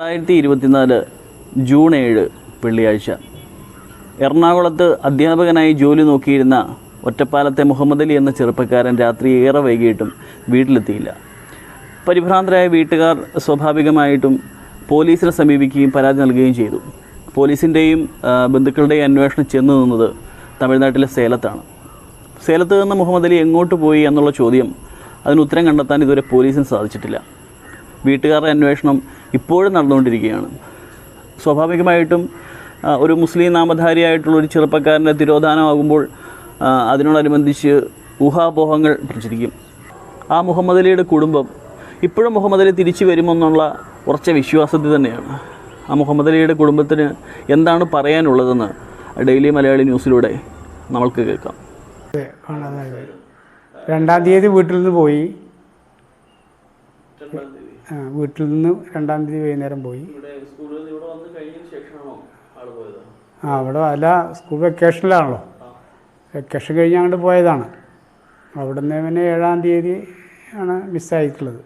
രണ്ടായിരത്തി ഇരുപത്തിനാല് ജൂൺ ഏഴ് വെള്ളിയാഴ്ച. എറണാകുളത്ത് അധ്യാപകനായി ജോലി നോക്കിയിരുന്ന ഒറ്റപ്പാലത്തെ മുഹമ്മദ് അലി എന്ന ചെറുപ്പക്കാരൻ രാത്രി ഏറെ വൈകിയിട്ടും വീട്ടിലെത്തിയില്ല. പരിഭ്രാന്തരായ വീട്ടുകാർ സ്വാഭാവികമായിട്ടും പോലീസിനെ സമീപിക്കുകയും പരാതി നൽകുകയും ചെയ്തു. പോലീസിന്റെയും ബന്ധുക്കളുടെയും അന്വേഷണം ചെന്നു നിന്നത് തമിഴ്നാട്ടിലെ സേലത്താണ്. സേലത്ത് നിന്ന് മുഹമ്മദ് അലി എങ്ങോട്ട് പോയി എന്നുള്ള ചോദ്യം അതിന് ഉത്തരം കണ്ടെത്താൻ ഇതുവരെ പോലീസിന് സാധിച്ചിട്ടില്ല. വീട്ടുകാരുടെ അന്വേഷണം ഇപ്പോഴും നടന്നുകൊണ്ടിരിക്കുകയാണ്. സ്വാഭാവികമായിട്ടും ഒരു മുസ്ലിം നാമധാരിയായിട്ടുള്ള ഒരു ചെറുപ്പക്കാരന്റെ തിരോധാനമാകുമ്പോൾ അതിനോടനുബന്ധിച്ച് ഊഹാപോഹങ്ങൾ പ്രചരിക്കും. ആ മുഹമ്മദ് അലിയുടെ കുടുംബം ഇപ്പോഴും മുഹമ്മദ് അലി തിരിച്ചു വരുമെന്നുള്ള ഉറച്ച വിശ്വാസത്തിൽ തന്നെയാണ്. ആ മുഹമ്മദ് അലിയുടെ കുടുംബത്തിന് എന്താണ് പറയാനുള്ളതെന്ന് ഡെയിലി മലയാളി ന്യൂസിലൂടെ നമ്മൾക്ക് കേൾക്കാം. രണ്ടാം തീയതി വീട്ടിൽ നിന്ന് പോയി. വീട്ടിൽ നിന്ന് രണ്ടാം തീയതി വൈകുന്നേരം പോയി. ആ അവിടെ അല്ല സ്കൂൾ വെക്കേഷനിലാണല്ലോ. വെക്കേഷൻ കഴിഞ്ഞ് അങ്ങോട്ട് പോയതാണ്. അവിടെ നിന്ന് പിന്നെ ഏഴാം തീയതി ആണ് മിസ്സായിട്ടുള്ളത്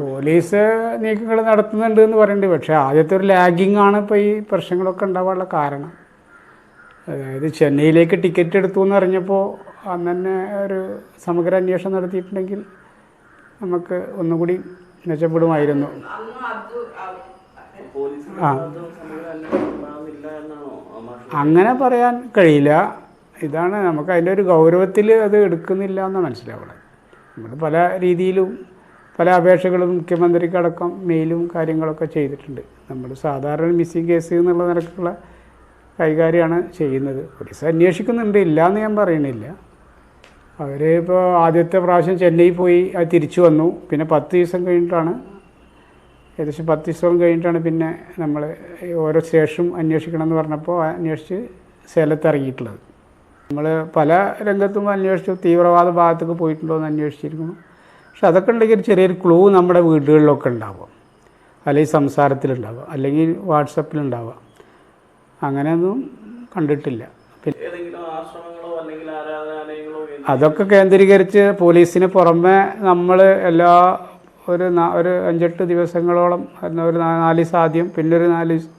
പോലീസ് നീക്കങ്ങൾ നടത്തുന്നുണ്ട് എന്ന് പറയുന്നുണ്ട് പക്ഷേ ആദ്യത്തെ ഒരു ലാഗിങ് ആണ് ഇപ്പോൾ ഈ പ്രശ്നങ്ങളൊക്കെ ഉണ്ടാവാനുള്ള കാരണം. അതായത് ചെന്നൈയിലേക്ക് ടിക്കറ്റ് എടുത്തു എന്ന് അറിഞ്ഞപ്പോൾ അന്ന് തന്നെ ഒരു സമഗ്ര അന്വേഷണം നടത്തിയിട്ടുണ്ടെങ്കിൽ നമുക്ക് ഒന്നുകൂടി മെച്ചപ്പെടുമായിരുന്നു. ആ. അങ്ങനെ പറയാൻ കഴിയില്ല. ഇതാണ് നമുക്ക് അതിന്റെ ഒരു ഗൗരവത്തിൽ അത് എടുക്കുന്നില്ല എന്ന് മനസ്സിലാവുന്നത് നമ്മൾ പല രീതിയിലും പല അപേക്ഷകളും മുഖ്യമന്ത്രിക്കടക്കം മെയിലും കാര്യങ്ങളൊക്കെ ചെയ്തിട്ടുണ്ട്. നമ്മൾ സാധാരണ മിസ്സിംഗ് കേസ് എന്നുള്ള നിലക്കുള്ള കൈകാര്യമാണ് ചെയ്യുന്നത്. പോലീസ് അന്വേഷിക്കുന്നുണ്ട്. ഇല്ല എന്ന് ഞാൻ പറയണില്ല. അവർ ഇപ്പോൾ ആദ്യത്തെ പ്രാവശ്യം ചെന്നൈ പോയി അത് തിരിച്ചു വന്നു. പിന്നെ പത്ത് ദിവസം കഴിഞ്ഞിട്ടാണ് ഏകദേശം പത്ത് ദിവസം കഴിഞ്ഞിട്ടാണ് പിന്നെ നമ്മൾ ഓരോ സ്റ്റേഷനും അന്വേഷിക്കണം എന്ന് പറഞ്ഞപ്പോൾ അന്വേഷിച്ച് സേലത്തിറങ്ങിയിട്ടുള്ളത് നമ്മൾ പല രംഗത്തും അന്വേഷിച്ചു. തീവ്രവാദ ഭാഗത്തേക്ക് പോയിട്ടുണ്ടോ എന്ന് അന്വേഷിച്ചിരിക്കുന്നു. പക്ഷെ അതൊക്കെ ഉണ്ടെങ്കിൽ ചെറിയൊരു ക്ലൂ നമ്മുടെ വീടുകളിലൊക്കെ ഉണ്ടാവും. അല്ലെങ്കിൽ സംസാരത്തിലുണ്ടാവുക അല്ലെങ്കിൽ വാട്സപ്പിലുണ്ടാവുക അങ്ങനെയൊന്നും കണ്ടിട്ടില്ല. അതൊക്കെ കേന്ദ്രീകരിച്ച് പോലീസിന് പുറമെ നമ്മൾ എല്ലാ ഒരു ഒരു അഞ്ചെട്ട് ദിവസങ്ങളോളം ഒരു നാല് ദിവസം ആദ്യം പിന്നൊരു നാല് ദിവസം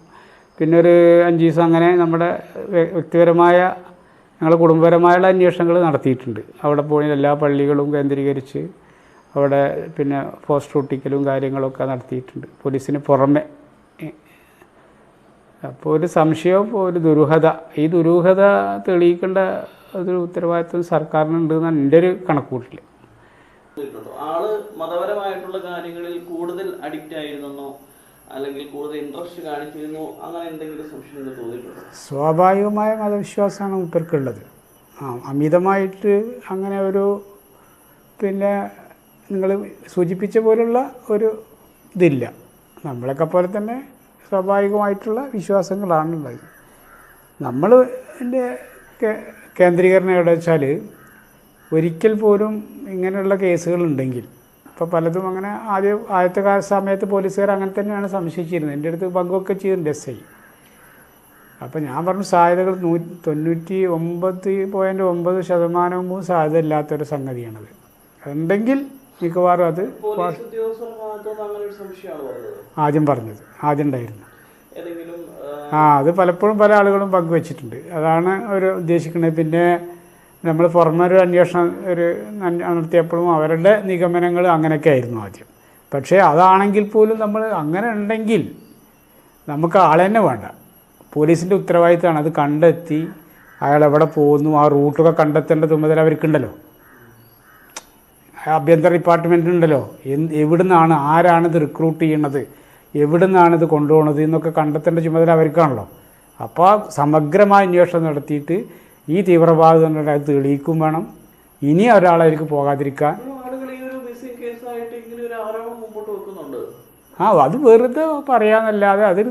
പിന്നെ ഒരു അഞ്ച് ദിവസം അങ്ങനെ നമ്മുടെ വ്യക്തിപരമായ ഞങ്ങൾ കുടുംബപരമായുള്ള അന്വേഷണങ്ങൾ നടത്തിയിട്ടുണ്ട്. അവിടെ പോയി എല്ലാ പള്ളികളും കേന്ദ്രീകരിച്ച് അവിടെ പിന്നെ പോസ്റ്റ് ഒട്ടിക്കലും കാര്യങ്ങളൊക്കെ നടത്തിയിട്ടുണ്ട്. പോലീസിന് പുറമെ അപ്പോൾ ഒരു സംശയവും ഒരു ദുരൂഹത. ഈ ദുരൂഹത തെളിയിക്കേണ്ട ഒരു ഉത്തരവാദിത്വം സർക്കാരിനുണ്ട് എന്നാണ് എന്റെ ഒരു കണക്കൂട്ടിൽ ആൾ മതപരമായിട്ടുള്ള കാര്യങ്ങളിൽ കൂടുതൽ അഡിക്റ്റ് ആയിരുന്നെന്നോ അല്ലെങ്കിൽ കൂടുതൽ ഇൻട്രസ്റ്റ് കാണിച്ചിരുന്നു അങ്ങനെ എന്തെങ്കിലും സംശയങ്ങൾ തോന്നിയിട്ടുണ്ടോ? സ്വാഭാവികമായ മതവിശ്വാസമാണ് മൂപ്പർക്കുള്ളത്. ആ അമിതമായിട്ട് അങ്ങനെ ഒരു പിന്നെ നിങ്ങൾ സൂചിപ്പിച്ച പോലുള്ള ഒരു ഇതില്ല. നമ്മളൊക്കെ പോലെ തന്നെ സ്വാഭാവികമായിട്ടുള്ള വിശ്വാസങ്ങളാണുള്ളത്. നമ്മൾ എന്റെ കേന്ദ്രീകരണം എവിടെ വെച്ചാൽ ഒരിക്കൽ പോലും ഇങ്ങനെയുള്ള കേസുകളുണ്ടെങ്കിൽ ഇപ്പോൾ പലതും അങ്ങനെ ആദ്യ ആദ്യത്തെ കാല സമയത്ത് പോലീസുകാർ അങ്ങനെ തന്നെയാണ് സംശയിച്ചിരുന്നത്. എന്റെ അടുത്ത് പങ്കുവൊക്കെ ചെയ്തിട്ടുണ്ട് എസ് ഐ. അപ്പോൾ ഞാൻ പറഞ്ഞു സാധ്യതകൾ നൂ തൊണ്ണൂറ്റി ഒമ്പത് പോയിന്റ് ഒമ്പത് ശതമാനവും സാധ്യത ഇല്ലാത്തൊരു സംഗതിയാണത്. ഉണ്ടെങ്കിൽ മിക്കവാറും അത് ആദ്യം പറഞ്ഞത്. ആദ്യം ഉണ്ടായിരുന്നു. ആ അത് പലപ്പോഴും പല ആളുകളും പങ്കുവച്ചിട്ടുണ്ട്. അതാണ് ഒരു ഉദ്ദേശിക്കുന്നത്. പിന്നെ നമ്മൾ പുറമൊരു അന്വേഷണം ഒരു നടത്തിയപ്പോഴും അവരുടെ നിഗമനങ്ങൾ അങ്ങനെയൊക്കെ ആയിരുന്നു ആദ്യം. പക്ഷേ അതാണെങ്കിൽ പോലും നമ്മൾ അങ്ങനെ ഉണ്ടെങ്കിൽ നമുക്ക് ആളെ തന്നെ വേണ്ട. പോലീസിന്റെ ഉത്തരവാദിത്തമാണ് അത് കണ്ടെത്തി അയാൾ എവിടെ പോകുന്നു ആ റൂട്ടൊക്കെ കണ്ടെത്തേണ്ട ചുമതല അവർക്കുണ്ടല്ലോ. ആഭ്യന്തര ഡിപ്പാർട്ട്മെന്റ് ഉണ്ടല്ലോ. എന്ത് എവിടുന്നാണ് ആരാണിത് റിക്രൂട്ട് ചെയ്യണത്? എവിടുന്നാണിത് ഇത് കൊണ്ടുപോകുന്നത് എന്നൊക്കെ കണ്ടെത്തേണ്ട ചുമതല അവർക്കാണല്ലോ. അപ്പോൾ സമഗ്രമായ അന്വേഷണം നടത്തിയിട്ട് ഈ തീവ്രവാദങ്ങളുടെ അത് തെളിയിക്കും വേണം. ഇനി ഒരാളെ പോകാതിരിക്കാൻ. ആ അത് വെറുതെ പറയാന്നല്ലാതെ അതിൽ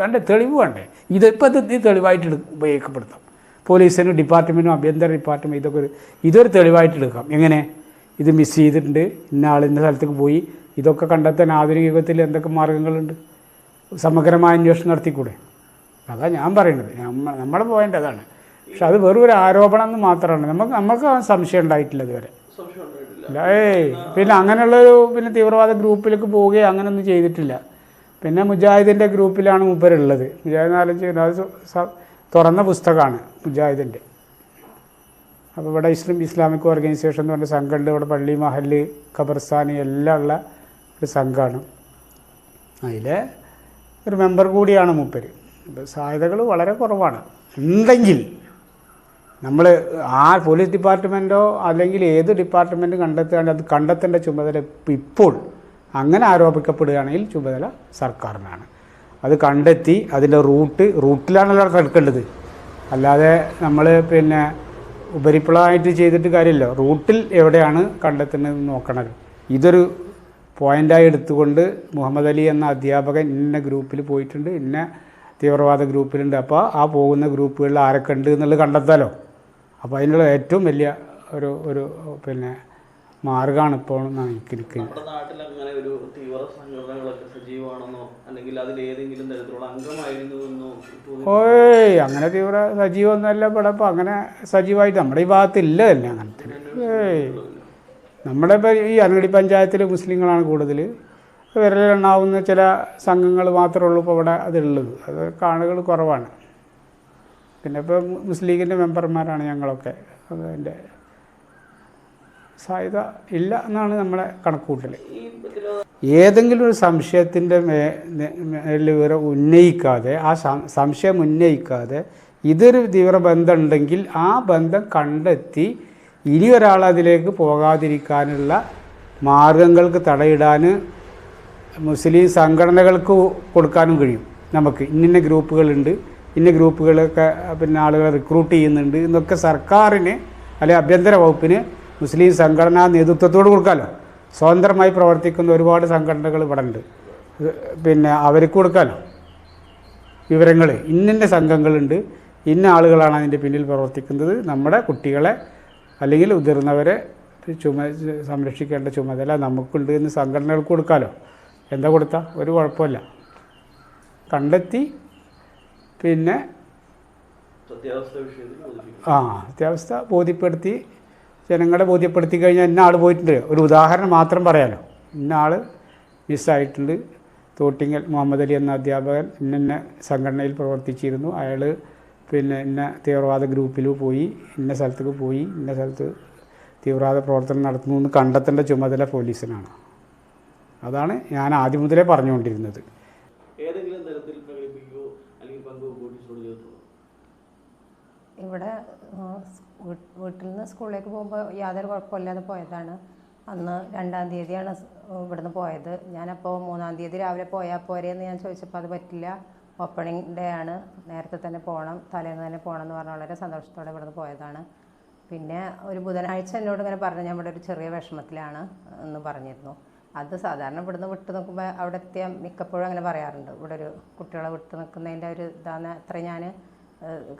കണ്ട തെളിവ് വേണ്ടേ? ഇതിപ്പോൾ ഇത് തെളിവായിട്ട് ഉപയോഗിക്കപ്പെടുത്താം പോലീസിനും ഡിപ്പാർട്ട്മെന്റും ആഭ്യന്തര ഡിപ്പാർട്ട്മെന്റ് ഇതൊക്കെ ഒരു ഇതൊരു തെളിവായിട്ട് എടുക്കാം. എങ്ങനെ? ഇത് മിസ് ചെയ്തിട്ടുണ്ട്. ഇന്ന ആൾ ഇന്ന സ്ഥലത്തേക്ക് പോയി. ഇതൊക്കെ കണ്ടെത്താൻ ആധുനിക യുഗത്തിൽ എന്തൊക്കെ മാർഗങ്ങളുണ്ട്? സമഗ്രമായ അന്വേഷണം നടത്തിക്കൂടെ? അതാണ് ഞാൻ പറയുന്നത് നമ്മ നമ്മുടെ പോയിന്റ് അതാണ്. പക്ഷെ അത് വെറും ഒരു ആരോപണം എന്ന് മാത്രമാണ്. നമുക്ക് നമുക്ക് സംശയം ഉണ്ടായിട്ടില്ല ഇതുവരെ. ഏയ് പിന്നെ അങ്ങനെയുള്ളൊരു പിന്നെ തീവ്രവാദ ഗ്രൂപ്പിലേക്ക് പോവുകയോ അങ്ങനെയൊന്നും ചെയ്തിട്ടില്ല. പിന്നെ മുജാഹിദിന്റെ ഗ്രൂപ്പിലാണ് മൂപ്പരുള്ളത്. മുജാഹിദ് സ- തുറന്ന പുസ്തകമാണ് മുജാഹിദിന്റെ അപ്പോൾ ഇവിടെ ഇസ്ലിം ഇസ്ലാമിക് ഓർഗനൈസേഷൻ എന്ന് പറഞ്ഞ സംഘമുണ്ട് ഇവിടെ പള്ളി മഹൽ ഖബർസ്ഥാൻ എല്ലാം ഉള്ള ഒരു സംഘമാണ് അതിലെ ഒരു മെമ്പർ കൂടിയാണ് മൂപ്പര്. അപ്പോൾ സാധ്യതകൾ വളരെ കുറവാണ്. ഉണ്ടെങ്കിൽ നമ്മൾ ആ പോലീസ് ഡിപ്പാർട്ട്മെന്റോ അല്ലെങ്കിൽ ഏത് ഡിപ്പാർട്ട്മെന്റ് കണ്ടെത്തുകയാണെങ്കിൽ അത് കണ്ടെത്തേണ്ട ചുമതല ഇപ്പ- ഇപ്പോൾ അങ്ങനെ ആരോപിക്കപ്പെടുകയാണെങ്കിൽ ചുമതല സർക്കാരിനാണ്. അത് കണ്ടെത്തി അതിന്റെ റൂട്ട് റൂട്ടിലാണല്ലോ എടുക്കേണ്ടത്. അല്ലാതെ നമ്മൾ പിന്നെ ഉപരിപ്ലവമായിട്ട് ചെയ്തിട്ട് കാര്യമില്ല. റൂട്ടിൽ എവിടെയാണ് കണ്ടെത്തുന്നത് നോക്കണത് ഇതൊരു പോയിന്റായി എടുത്തുകൊണ്ട് മുഹമ്മദ് അലി എന്ന അധ്യാപകൻ ഇന്ന ഗ്രൂപ്പിൽ പോയിട്ടുണ്ട് ഇന്ന തീവ്രവാദ ഗ്രൂപ്പിലുണ്ട്. അപ്പോൾ ആ പോകുന്ന ഗ്രൂപ്പുകളിൽ ആരൊക്കെ ഉണ്ട് എന്നുള്ളത് കണ്ടെത്താലോ. അപ്പോൾ അതിനുള്ള ഏറ്റവും വലിയ ഒരു ഒരു പിന്നെ മാർഗമാണ് ഇപ്പോൾ എനിക്ക് നമ്മുടെ നാട്ടിൽ അങ്ങനെ ഒരു തീവ്ര സംഘടനകളൊക്കെ സജീവമാണെന്നോ അല്ലെങ്കിൽ അതിൽ ഏതെങ്കിലും തരത്തിലുള്ള ഓയ് അങ്ങനെ തീവ്ര സജീവമൊന്നുമല്ല ഇവിടെ ഇപ്പം അങ്ങനെ സജീവമായിട്ട് നമ്മുടെ ഈ ഭാഗത്തില്ല തന്നെ അങ്ങനത്തെ ഏയ്. നമ്മുടെ ഇപ്പം ഈ അനങ്ങടി പഞ്ചായത്തിൽ മുസ്ലിങ്ങളാണ് കൂടുതൽ വിരലുണ്ടാവുന്ന ചില സംഘങ്ങൾ മാത്രമേ ഉള്ളൂ ഇപ്പോൾ ഇവിടെ അതുള്ളത് അത് കാണുകൾ കുറവാണ്. പിന്നെ ഇപ്പോൾ മുസ്ലിം ലീഗിന്റെ മെമ്പർമാരാണ് ഞങ്ങളൊക്കെ. അതിന്റെ സാധ്യത ഇല്ല എന്നാണ് നമ്മുടെ കണക്കുകൂട്ടൽ ഏതെങ്കിലും ഒരു സംശയത്തിന്റെ മേ നേ- ഉന്നയിക്കാതെ ആ സംശയം ഉന്നയിക്കാതെ ഇതൊരു തീവ്ര ബന്ധം ഉണ്ടെങ്കിൽ ആ ബന്ധം കണ്ടെത്തി ഇനി ഒരാൾ അതിലേക്ക് പോകാതിരിക്കാനുള്ള മാർഗങ്ങൾക്ക് തടയിടാൻ മുസ്ലിം സംഘടനകൾക്ക് കൊടുക്കാനും കഴിയും. നമുക്ക് ഇന്നിന്ന ഗ്രൂപ്പുകളുണ്ട് ഇന്ന ഗ്രൂപ്പുകളൊക്കെ പിന്നെ ആളുകളെ റിക്രൂട്ട് ചെയ്യുന്നുണ്ട് എന്നൊക്കെ സർക്കാരിന് അല്ലെങ്കിൽ ആഭ്യന്തര വകുപ്പിന് മുസ്ലിം സംഘടനാ നേതൃത്വത്തോട് കൊടുക്കാമല്ലോ സ്വതന്ത്രമായി പ്രവർത്തിക്കുന്ന ഒരുപാട് സംഘടനകൾ ഇവിടെ ഉണ്ട്. പിന്നെ അവർക്ക് കൊടുക്കാമല്ലോ വിവരങ്ങൾ ഇന്നിന്റെ സംഘങ്ങളുണ്ട്. ഇന്ന ആളുകളാണ് അതിന്റെ പിന്നിൽ പ്രവർത്തിക്കുന്നത്. നമ്മുടെ കുട്ടികളെ അല്ലെങ്കിൽ മുതിർന്നവരെ ചുമ സംരക്ഷിക്കേണ്ട ചുമതല നമുക്കുണ്ട് എന്ന് സംഘടനകൾക്ക് കൊടുക്കാമല്ലോ എന്താ കൊടുത്താൽ ഒരു കുഴപ്പമില്ല. കണ്ടെത്തി പിന്നെ ആ അത്യാവസ്ഥ ബോധ്യപ്പെടുത്തി ജനങ്ങളെ ബോധ്യപ്പെടുത്തി കഴിഞ്ഞാൽ ഇന്ന ആൾ പോയിട്ടുണ്ട്. ഒരു ഉദാഹരണം മാത്രം പറയാലോ. ഇന്ന ആൾ മിസ്സായിട്ടുണ്ട്. തോട്ടിങ്ങൽ മുഹമ്മദ് അലി എന്ന അധ്യാപകൻ ഇന്ന സംഘടനയിൽ പ്രവർത്തിച്ചിരുന്നു. അയാൾ പിന്നെ ഇന്ന തീവ്രവാദ ഗ്രൂപ്പിൽ പോയി ഇന്ന സ്ഥലത്തേക്ക് പോയി ഇന്ന സ്ഥലത്ത് തീവ്രവാദ പ്രവർത്തനം നടത്തുന്നു എന്ന് കണ്ടെത്തേണ്ട ചുമതല പോലീസിനാണ്. അതാണ് ഞാൻ ആദ്യം മുതലേ പറഞ്ഞുകൊണ്ടിരുന്നത്. ഏതെങ്കിലും തരത്തിൽ പ്രകടിപ്പിക്കുകയോ അല്ലെങ്കിൽ പങ്കുവെക്കുകയോ ഇവിടെ വീട്ടിൽ നിന്ന് സ്കൂളിലേക്ക് പോകുമ്പോൾ യാതൊരു കുഴപ്പമില്ലാതെ പോയതാണ്. അന്ന് രണ്ടാം തീയതിയാണ് ഇവിടുന്ന് പോയത്. ഞാനപ്പോൾ മൂന്നാം തീയതി രാവിലെ പോയാൽ പോരെയെന്ന് ഞാൻ ചോദിച്ചപ്പോൾ അത് പറ്റില്ല. ഓപ്പണിംഗ് ഡേ ആണ്. നേരത്തെ തന്നെ പോകണം തലേന്ന് തന്നെ പോകണം എന്ന് പറഞ്ഞ വളരെ സന്തോഷത്തോടെ ഇവിടുന്ന് പോയതാണ്. പിന്നെ ഒരു ബുധനാഴ്ച എന്നോട് ഇങ്ങനെ പറഞ്ഞു ഞാൻ ഇവിടെ ഒരു ചെറിയ വിഷമത്തിലാണ് എന്ന് പറഞ്ഞിരുന്നു. അത് സാധാരണ ഇവിടുന്ന് വിട്ടു നിൽക്കുമ്പോൾ അവിടെ എത്തിയ മിക്കപ്പോഴും അങ്ങനെ പറയാറുണ്ട്. ഇവിടെ ഒരു കുട്ടികളെ വിട്ടു നിൽക്കുന്നതിന്റെ ഒരു ഇതാണ് അത്ര ഞാൻ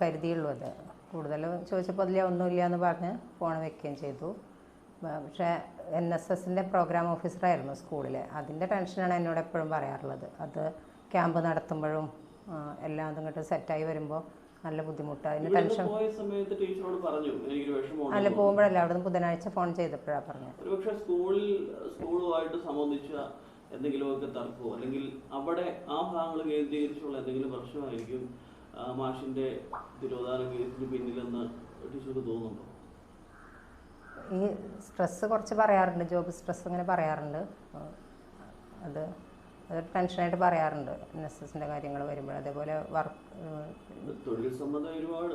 കരുതിയുള്ളൂ അത്. കൂടുതലും ചോദിച്ചപ്പോൾ അതിൽ ഒന്നുമില്ല എന്ന് പറഞ്ഞ് ഫോൺ വെക്കുകയും ചെയ്തു. പക്ഷേ എൻ എസ് എസിന്റെ പ്രോഗ്രാം ഓഫീസറായിരുന്നു സ്കൂളിൽ. അതിന്റെ ടെൻഷനാണ് എന്നോട് എപ്പോഴും പറയാറുള്ളത്. അത് ക്യാമ്പ് നടത്തുമ്പോഴും എല്ലാം അതിങ്ങോട്ട് സെറ്റായി വരുമ്പോൾ നല്ല ബുദ്ധിമുട്ട് അതിന് ടെൻഷൻ അല്ല പോകുമ്പോഴല്ല അവിടുന്ന് ബുധനാഴ്ച ഫോൺ ചെയ്തപ്പോഴാണ് പറഞ്ഞത്. സ്കൂളിൽ സ്കൂളുമായിട്ട് സംബന്ധിച്ച എന്തെങ്കിലുമൊക്കെ തർക്കമോ അല്ലെങ്കിൽ അവിടെ ആ ഭാഗങ്ങൾ കേന്ദ്രീകരിച്ചുള്ള എന്തെങ്കിലും പ്രശ്നമായിരിക്കും മാഷിന്റെ തിരോധാന കേസിന് പിന്നിലെന്ന് ടീച്ചർക്ക് തോന്നുന്നുണ്ടോ? ഈ സ്ട്രെസ്സ് കുറച്ച് പറയാറുണ്ട് ജോബ് സ്ട്രെസ് ഇങ്ങനെ പറയാറുണ്ട്. അത് അതൊരു ടെൻഷനായിട്ട് പറയാറുണ്ട് എൻ എസ് എസിന്റെ കാര്യങ്ങൾ വരുമ്പോൾ. അതേപോലെ വർക്ക് തൊഴിൽ സംബന്ധം ഒരുപാട്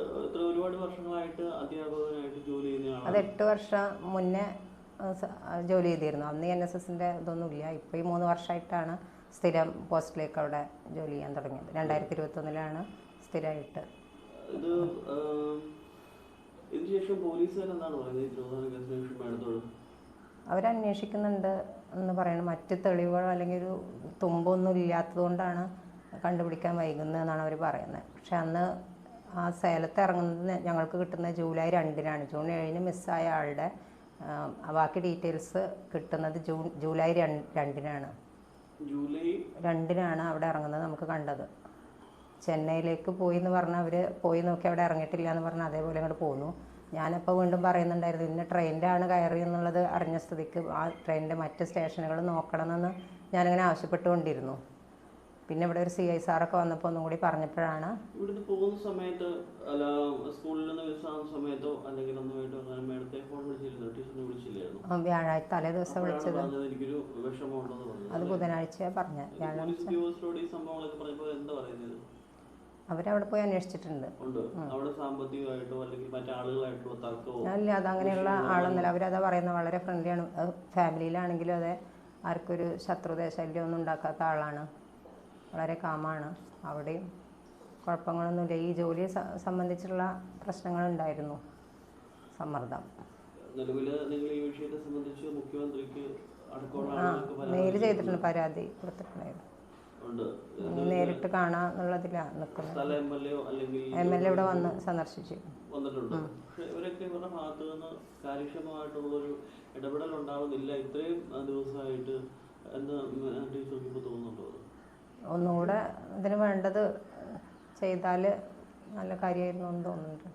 ഒരുപാട് വർഷങ്ങളായിട്ട് അധ്യാപകനായിട്ട് ജോലി ചെയ്യുന്ന അത് എട്ട് വർഷം മുന്നേ ജോലി ചെയ്തിരുന്നു. അന്ന് എൻ എസ് എസിന്റെ ഇതൊന്നുമില്ല ഇപ്പോൾ ഈ മൂന്ന് വർഷമായിട്ടാണ് സ്ഥിരം പോസ്റ്റിലേക്ക് അവിടെ ജോലി ചെയ്യാൻ തുടങ്ങിയത്. രണ്ടായിരത്തി ഇരുപത്തൊന്നിലാണ് സ്ഥിരമായിട്ട്. ഇത് ഇതിനുശേഷം പറയുന്നത്? കേസിന് മേഡത്തോട് അവരന്വേഷിക്കുന്നുണ്ട് എന്ന് പറയണം. മറ്റ് തെളിവുകളോ അല്ലെങ്കിൽ ഒരു തുമ്പൊന്നും ഇല്ലാത്തതുകൊണ്ടാണ് കണ്ടുപിടിക്കാൻ വൈകുന്നത് എന്നാണ് അവർ പറയുന്നത്. പക്ഷെ അന്ന് ആ സേലത്ത് ഇറങ്ങുന്നത് ഞങ്ങൾക്ക് കിട്ടുന്നത് ജൂലൈ രണ്ടിനാണ്. ജൂൺ ഏഴിന് മിസ്സായ ആളുടെ ബാക്കി ഡീറ്റെയിൽസ് കിട്ടുന്നത് ജൂൺ ജൂലൈ രണ്ട് രണ്ടിനാണ്. ജൂലൈ രണ്ടിനാണ് അവിടെ ഇറങ്ങുന്നത് നമുക്ക് കണ്ടത്. ചെന്നൈയിലേക്ക് പോയി എന്ന് പറഞ്ഞാൽ അവർ പോയി നോക്കി അവിടെ ഇറങ്ങിയിട്ടില്ല എന്ന് പറഞ്ഞാൽ അതേപോലെ അങ്ങോട്ട് പോന്നു. ഞാനപ്പോൾ വീണ്ടും പറയുന്നുണ്ടായിരുന്നു ഇന്ന ട്രെയിനിലാണ് കയറി എന്നുള്ളത് അറിഞ്ഞ സ്ഥിതിക്ക് ആ ട്രെയിനിന്റെ മറ്റ് സ്റ്റേഷനുകൾ നോക്കണമെന്ന് ഞാനിങ്ങനെ ആവശ്യപ്പെട്ടുകൊണ്ടിരുന്നു. പിന്നെ ഇവിടെ ഒരു സി ഐ സാറൊക്കെ വന്നപ്പോൾ ഒന്നും കൂടി പറഞ്ഞപ്പോഴാണ് ഇവിടുന്ന് പോകുന്ന സമയത്ത് അല്ല സ്കൂളിൽ നിന്ന് വിശ്രാമ സമയത്തോ അല്ലെങ്കിൽ ഒന്നുമായിട്ട് മേഡത്തെ ഫോൺ വിളിച്ചിരുന്നു വിളിച്ചില്ലായിരുന്നു. വ്യാഴാഴ്ച തലേ ദിവസം വിളിച്ചത്. പറഞ്ഞത് എനിക്കൊരു വിഷമമുണ്ടെന്ന് പറഞ്ഞു അത് ബുധനാഴ്ച പറഞ്ഞ വ്യാഴാഴ്ച. സംഭവങ്ങളൊക്കെ പറഞ്ഞപ്പോൾ എന്താ പറയുന്നത്? അവരവിടെ പോയി അന്വേഷിച്ചിട്ടുണ്ട്. അല്ല അത് അങ്ങനെയുള്ള ആളൊന്നുമില്ല. അവരതാ പറയുന്നത് വളരെ ഫ്രണ്ട്ലിയാണ് ഫാമിലിയിലാണെങ്കിലും അതെ ആർക്കൊരു ശത്രുത ശല്യമൊന്നും ഉണ്ടാക്കാത്ത ആളാണ്. വളരെ കാമാണ് അവിടെയും കുഴപ്പങ്ങളൊന്നുമില്ല. ഈ ജോലിയെ സംബന്ധിച്ചുള്ള പ്രശ്നങ്ങളുണ്ടായിരുന്നു സമ്മർദ്ദം. മെയിൽ ചെയ്തിട്ടുണ്ട് പരാതി കൊടുത്തിട്ടുണ്ടായിരുന്നു. നേരിട്ട് കാണാ എന്നുള്ളതിലാണ് നിൽക്കുന്നത് എം എൽ എം ഇവിടെ വന്ന് സന്ദർശിച്ചു. വന്നിട്ടുണ്ട്. പക്ഷെ ഇവരൊക്കെ ഇവരുടെ ഭാഗത്ത് നിന്ന് കാര്യക്ഷമമായിട്ടുള്ളൊരു ഇടപെടൽ ഉണ്ടാവുന്നില്ല ഇത്രയും ആ, ദിവസമായിട്ട് എന്ന് ടീച്ചർക്ക് ഇപ്പോൾ തോന്നുന്നുണ്ടോ ഒന്നുകൂടെ ഇതിന് വേണ്ടത് ചെയ്താൽ നല്ല കാര്യമായിരുന്നു എന്ന് തോന്നുന്നുണ്ട്.